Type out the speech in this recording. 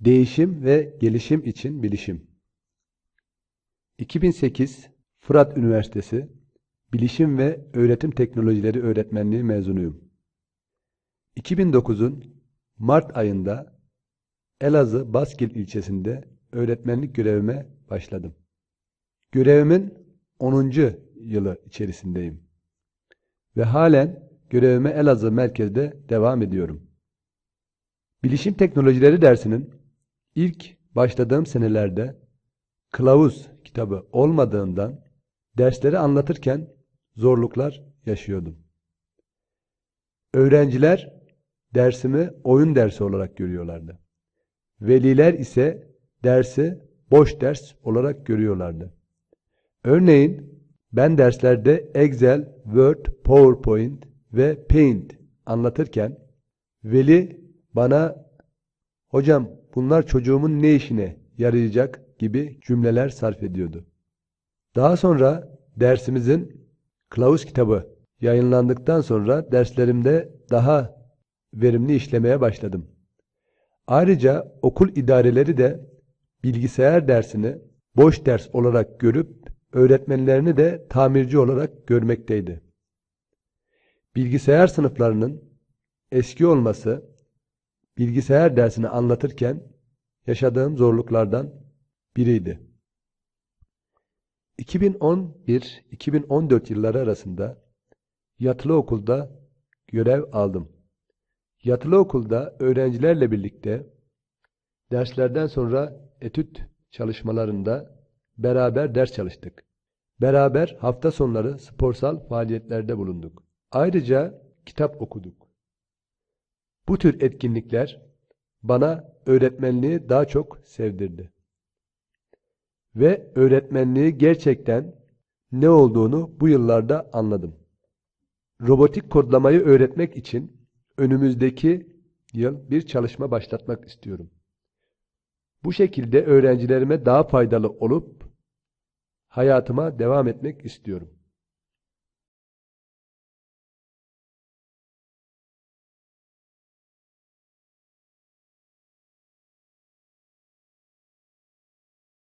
Değişim ve gelişim için bilişim. 2008 Fırat Üniversitesi Bilişim ve Öğretim Teknolojileri Öğretmenliği mezunuyum. 2009'un Mart ayında Elazığ Baskil ilçesinde öğretmenlik görevime başladım. Görevimin 10. yılı içerisindeyim. Ve halen görevime Elazığ merkezde devam ediyorum. Bilişim teknolojileri dersinin ilk başladığım senelerde kılavuz kitabı olmadığından dersleri anlatırken zorluklar yaşıyordum. Öğrenciler dersimi oyun dersi olarak görüyorlardı. Veliler ise dersi boş ders olarak görüyorlardı. Örneğin ben derslerde Excel, Word, PowerPoint ve Paint anlatırken veli bana hocam bunlar çocuğumun ne işine yarayacak gibi cümleler sarf ediyordu. Daha sonra dersimizin kılavuz kitabı yayınlandıktan sonra derslerimde daha verimli işlemeye başladım. Ayrıca okul idareleri de bilgisayar dersini boş ders olarak görüp öğretmenlerini de tamirci olarak görmekteydi. Bilgisayar sınıflarının eski olması bilgisayar dersini anlatırken yaşadığım zorluklardan biriydi. 2011-2014 yılları arasında yatılı okulda görev aldım. Yatılı okulda öğrencilerle birlikte derslerden sonra etüt çalışmalarında beraber ders çalıştık. Beraber hafta sonları sporsal faaliyetlerde bulunduk. Ayrıca kitap okuduk. Bu tür etkinlikler bana öğretmenliği daha çok sevdirdi. Ve öğretmenliği gerçekten ne olduğunu bu yıllarda anladım. Robotik kodlamayı öğretmek için önümüzdeki yıl bir çalışma başlatmak istiyorum. Bu şekilde öğrencilerime daha faydalı olup hayatıma devam etmek istiyorum.